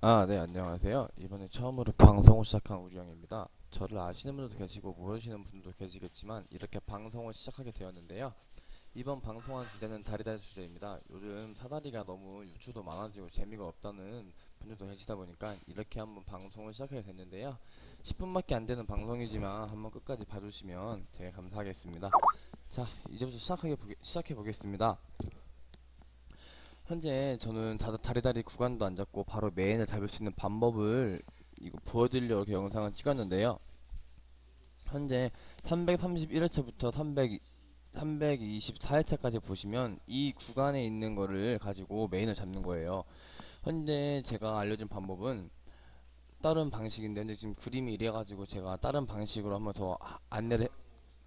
아, 네, 안녕하세요. 이번에 처음으로 방송을 시작한 우리영입니다. 저를 아시는 분들도 계시고 모르시는 분들도 계시겠지만 이렇게 방송을 시작하게 되었는데요. 이번 방송한 주제는 다리다리 주제입니다. 요즘 사다리가 너무 유추도 많아지고 재미가 없다는 분들도 계시다 보니까 이렇게 한번 방송을 시작하게 됐는데요. 10분밖에 안 되는 방송이지만 한번 끝까지 봐주시면 되게 감사하겠습니다. 자, 이제부터 시작하게 보게, 시작해 보겠습니다. 현재 저는 다, 다리다리 구간도 안 잡고 바로 메인을 잡을 수 있는 방법을 이거 보여드리려고 이렇게 영상을 찍었는데요. 현재 331회차부터 300, 324회차까지 보시면 이 구간에 있는 거를 가지고 메인을 잡는 거예요. 현재 제가 알려준 방법은 다른 방식인데 근데 지금 그림이 이래가지고 제가 다른 방식으로 한번 더 아- 안내를 해-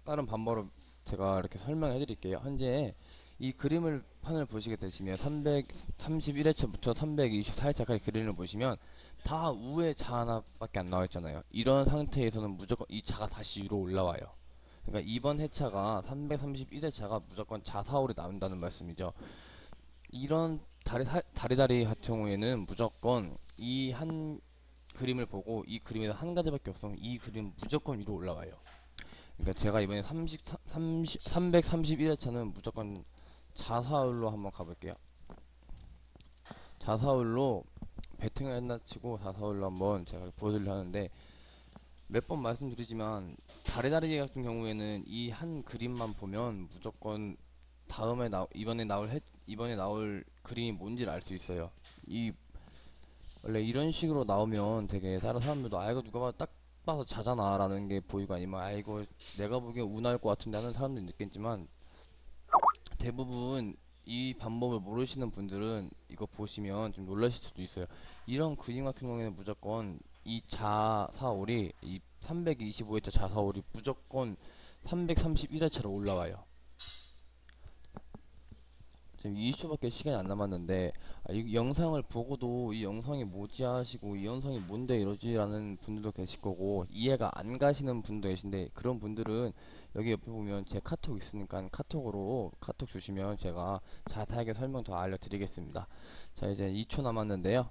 다른 방법으로 제가 이렇게 설명해 드릴게요. 현재 이 그림을 판을 보시게 되시면 331회차부터 324회차까지 그림을 보시면 다 우에 자 하나밖에 안 나와 있잖아요. 이런 상태에서는 무조건 이 자가 다시 위로 올라와요. 그러니까 이번 회차가 331회차가 무조건 자사올이 나온다는 말씀이죠. 이런 다리 사- 다리다리 같은 경우에는 무조건 이 한 그림을 보고 이 그림에서 한 가지밖에 없으면 이 그림 무조건 위로 올라와요. 그러니까 제가 이번에 30, 30, 331회차는 무조건 자사울로 한번 가볼게요. 자사울로 배팅을 했나 치고 자사울로 한번 제가 보여드리려 하는데 몇 번 말씀드리지만 다리다리 같은 경우에는 이 한 그림만 보면 무조건 다음에 나 이번에 나올 해, 이번에 나올 그림이 뭔지를 알 수 있어요. 이 원래 이런 식으로 나오면 되게 다른 사람들도 아 이거 누가 봐도 딱 봐서 자잖아라는 게 보이고 아니면 아 이거 내가 보기엔 운할 것 같은데 하는 사람들이 있겠지만 대부분 이 방법을 모르시는 분들은 이거 보시면 좀 놀라실 수도 있어요. 이런 그림 같은 경우에는 무조건 이 자사올이 이 325회차 자사올이 무조건 331회차로 올라와요. 지금 20초밖에 시간이 안 남았는데 아, 이 영상을 보고도 이 영상이 뭐지 하시고 이 영상이 뭔데 이러지라는 분들도 계실 거고 이해가 안 가시는 분도 계신데 그런 분들은 여기 옆에 보면 제 카톡 있으니까 카톡으로 카톡 주시면 제가 자세하게 설명 더 알려드리겠습니다. 자 이제 2초 남았는데요.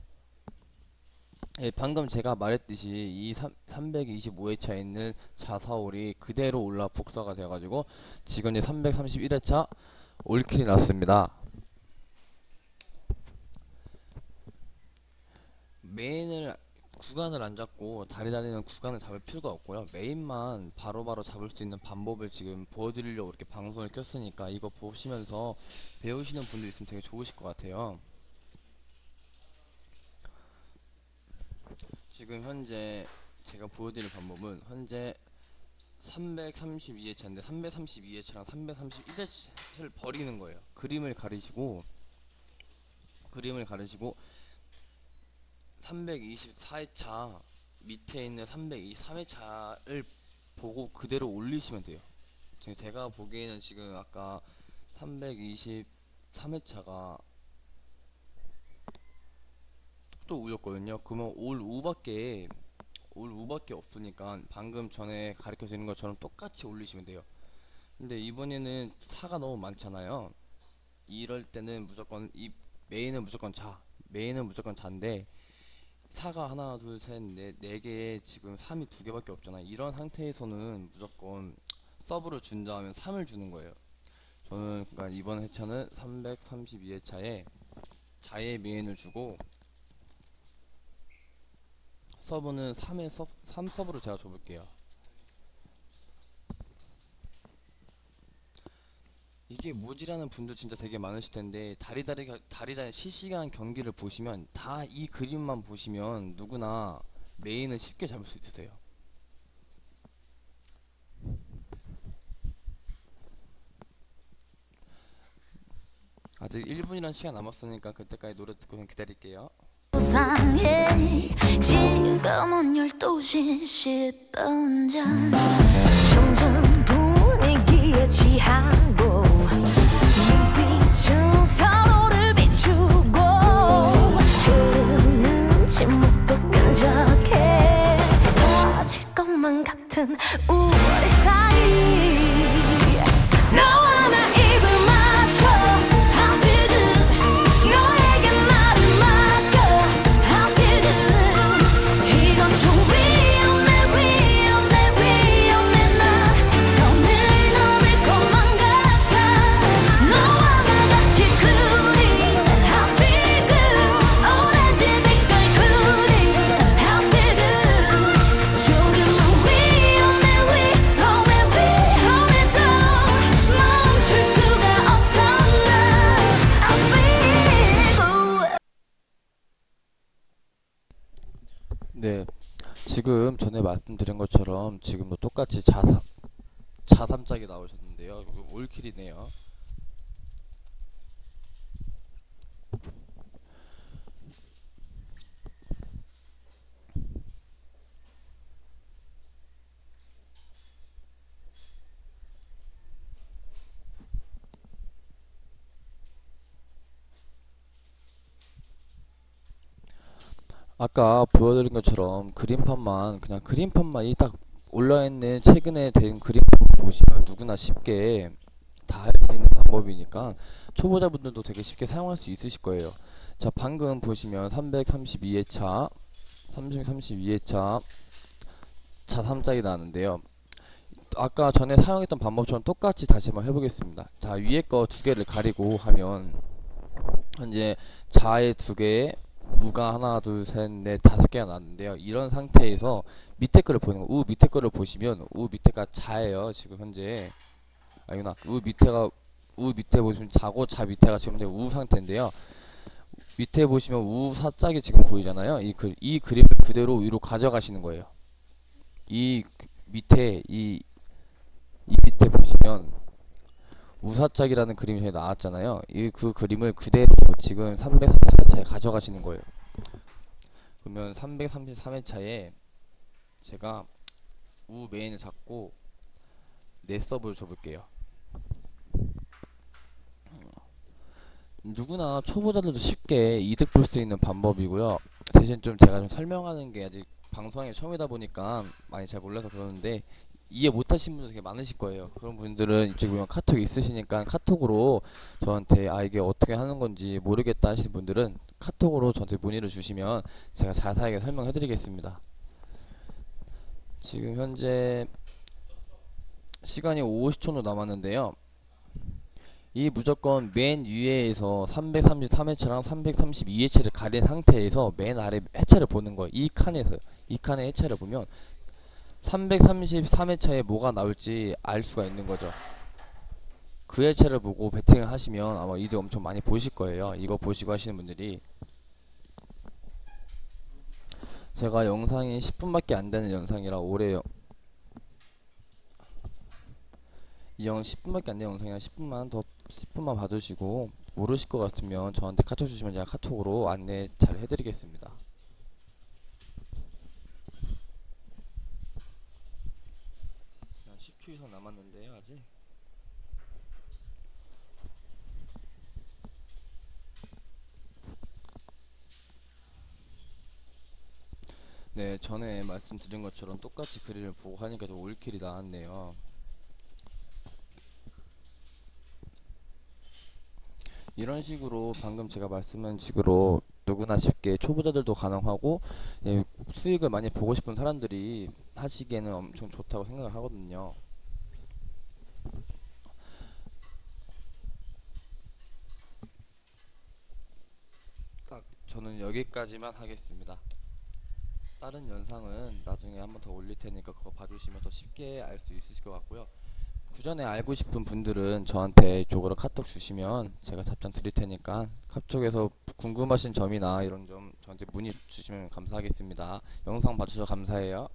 예, 방금 제가 말했듯이 이 325회차에 있는 자사올이 그대로 올라 복사가 돼가지고 지금 이제 331회차 올킬이 났습니다. 메인을 구간을 안 잡고 다리 다리는 구간을 잡을 필요가 없고요. 메인만 바로 바로 잡을 수 있는 방법을 지금 보여드리려고 이렇게 방송을 켰으니까 이거 보시면서 배우시는 분들 있으면 되게 좋으실 것 같아요. 지금 현재 제가 보여드릴 방법은 현재 332회차인데 332회차랑 331회차를 버리는 거예요. 그림을 가리시고 그림을 가리시고 324회차 밑에 있는 323회차를 보고 그대로 올리시면 돼요. 제가 보기에는 지금 아까 323회차가 또 우였거든요. 그러면 올 우밖에 올 우밖에 없으니까 방금 전에 가르쳐 드린 것처럼 똑같이 올리시면 돼요. 근데 이번에는 사가 너무 많잖아요. 이럴 때는 무조건 이 메인은 무조건 자, 메인은 무조건 자인데 사가 하나, 둘, 셋, 넷, 네 개에 지금 3이 두 개밖에 없잖아요. 이런 상태에서는 무조건 서브를 준다 하면 3을 주는 거예요. 저는 그러니까 이번 회차는 332회차에 자의 메인을 주고 서브는 3의 서, 3 서브로 제가 줘볼게요. 이게 뭐지라는 분들 진짜 되게 많으실 텐데 다리다리 다리다리 실시간 경기를 보시면 다 이 그림만 보시면 누구나 메인은 쉽게 잡을 수 있으세요. 아직 1분이란 시간 남았으니까 그때까지 노래 듣고 좀 기다릴게요. 상해 지금은 12시 10분 전 점점 분위기에 취하고 네, 지금 전에 말씀드린 것처럼 지금도 똑같이 자삼 자삼짝이 나오셨는데요. 올킬이네요. 아까 보여드린 것처럼 그림판만 그냥 그림판만 이 딱 올라있는 최근에 된 그림판 보시면 누구나 쉽게 다 할 수 있는 방법이니까 초보자분들도 되게 쉽게 사용할 수 있으실 거예요. 자, 방금 보시면 332회차, 332회차 자삼짝이 나왔는데요. 아까 전에 사용했던 방법처럼 똑같이 다시 한번 해보겠습니다. 자, 위에 거 두 개를 가리고 하면 현재 자의 두 개에 우가 하나, 둘, 셋, 넷, 다섯 개가 나왔는데요. 이런 상태에서 밑에 거를 보는 거, 우 밑에 거를 보시면 우 밑에가 자예요. 지금 현재 아니구나. 우 밑에가 우 밑에 보시면 자고 자 밑에가 지금 현재 우 상태인데요. 밑에 보시면 우 사짝이 지금 보이잖아요. 이, 그, 이 그림을 그대로 위로 가져가시는 거예요. 이그 밑에 이, 이 밑에 보시면 우사짝이라는 그림이 저희 나왔잖아요. 이 그 그림을 그대로 지금 333회차에 가져가시는 거예요. 그러면 333회차에 제가 우 메인을 잡고 내 서브를 줘볼게요. 누구나 초보자들도 쉽게 이득 볼 수 있는 방법이고요. 대신 좀 제가 좀 설명하는 게 아직 방송이 처음이다 보니까 많이 잘 몰라서 그러는데 이해 못하신 분들 되게 많으실 거예요. 그런 분들은 이쪽에 보면 카톡이 있으시니까 카톡으로 저한테 아 이게 어떻게 하는 건지 모르겠다 하시는 분들은 카톡으로 저한테 문의를 주시면 제가 자세하게 설명해 드리겠습니다. 지금 현재 시간이 50초 남았는데요. 이 무조건 맨 위에에서 333회차랑 332회차를 가린 상태에서 맨 아래 회차를 보는 거예요. 이 칸에서 이 칸의 회차를 보면 333회차에 뭐가 나올지 알 수가 있는 거죠. 그 회차를 보고 배팅을 하시면 아마 이득 엄청 많이 보실 거예요. 이거 보시고 하시는 분들이 제가 영상이 10분밖에 안 되는 영상이라 올해 이 영 10분밖에 안 되는 영상이라 10분만 더 10분만 봐주시고 모르실 것 같으면 저한테 카톡 주시면 제가 카톡으로 안내 잘 해드리겠습니다. 한 10초 이상 남았는데요, 아직. 네, 전에 말씀드린 것처럼 똑같이 그림을 보고 하니까 좀 올킬이 나왔네요. 이런 식으로 방금 제가 말씀한 식으로 누구나 쉽게 초보자들도 가능하고 예, 수익을 많이 보고 싶은 사람들이 하시기에는 엄청 좋다고 생각을 하거든요. 딱 저는 여기까지만 하겠습니다. 다른 영상은 나중에 한번 더 올릴 테니까 그거 봐주시면 더 쉽게 알 수 있으실 것 같고요. 그 전에 알고 싶은 분들은 저한테 이쪽으로 카톡 주시면 제가 답장 드릴 테니까 카톡에서 궁금하신 점이나 이런 점 저한테 문의 주시면 감사하겠습니다. 영상 봐주셔서 감사해요.